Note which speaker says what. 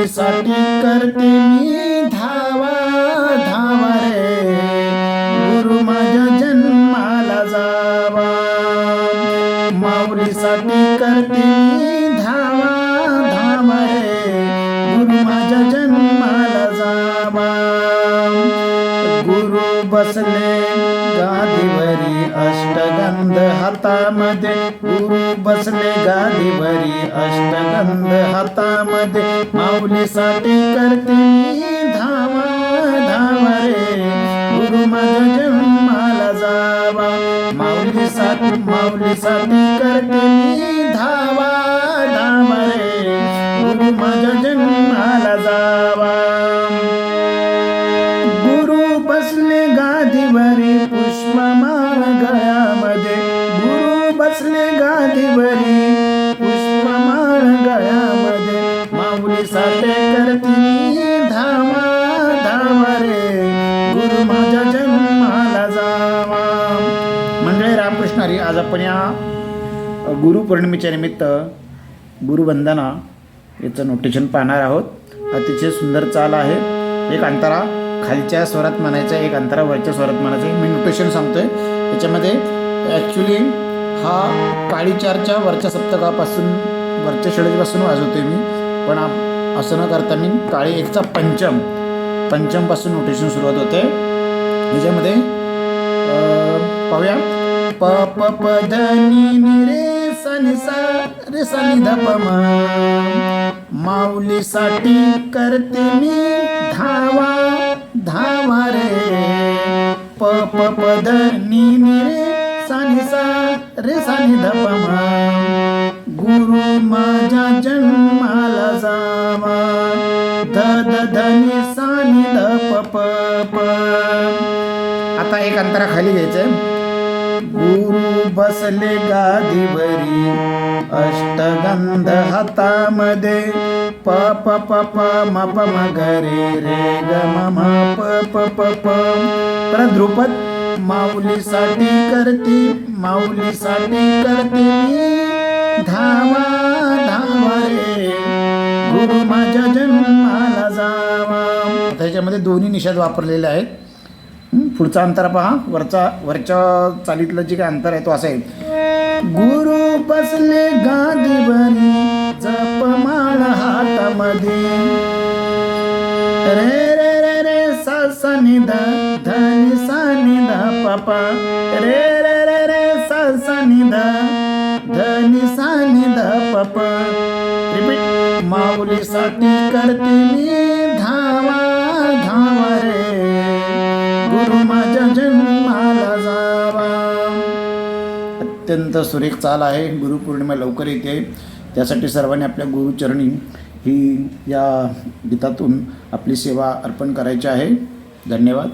Speaker 1: तुझ्यासाठी करते मी धावा धावा रे. गुरु माझ्या जन्माला जावा. माऊलीसाठी करते मी धावा धावा रे. गुरु माझ्या जन्माला जावा. गुरु बसले गादीवरी अष्टगंध हातामध्ये गुरु बसले गादीवरी अष्टगंध हातामध्ये माऊलीसाठी करते मी धावा धावा रे. गुरु माझ्या जन्माला जावा. माऊलीसाठी माऊलीसाठी करते मी गुरु बसले पुष्पमाळ गळ्यामध्ये माऊली साठे करती धामा धामा रे. गुरु माझ्या जन्माला जावा. मंडळी रामकृष्ण हरी आज आपण या गुरुपौर्णिमेच्या निमित्त गुरुवंदना याचं नोटेशन पाहणार आहोत. अतिशय सुंदर चाल आहे. एक अंतरा खालच्या स्वरात म्हणायचं एक अंतरा वरच्या स्वरात म्हणायचं मी नोटेशन सांगतोय. त्याच्यामध्ये ॲक्च्युली हा काळीचारच्या वरच्या सप्तकापासून वरच्या शेळीपासून वाजवतोय मी. पण आप- असं न करता मी काळी एकचा पंचम पंचमपासून नोटेशन सुरुवात होते. ह्याच्यामध्ये पाहूया. प प प ध नि रे सा नि सा रे सा नि ध प म. माऊलीसाठी करते मी धावा धावा रे. प प प ध रे सा सा रे सा धपमा गुरु माझ्या जन्माला जावा ध ध ध नि ध प प प आता एक अंतरा खाली घ्यायचंय. गुरु बसले गादीवरी अष्टगंध हातामध्ये. प प प प म प म ग रे रे ग म म प प प प. परत ध्रुपद माऊलीसाठी करते माऊलीसाठी करते मी. धावा धावा रे. गुरु माझ्या जन्माला जावा. त्याच्यामध्ये दोन्ही निषेध वापरलेले आहेत. पुढचा अंतर पहा. वरचा वरच्या चालीतलं जे काय अंतर आहे तो असा आहे गुरु बसले गादीवरी जप बापा. रे रे रे रे सा सा नि ध ध नि सा नि ध प प रिपीट माऊलीसाठी करते मी धावा धावा रे. गुरु माझ्या जन्माला जावा. अत्यंत सुरेख चाल आहे. गुरुपौर्णिमा लवकर येते. त्यासाठी सर्वांनी आपल्या गुरुचरणी ही या गीतातून आपली सेवा अर्पण करायची आहे. धन्यवाद.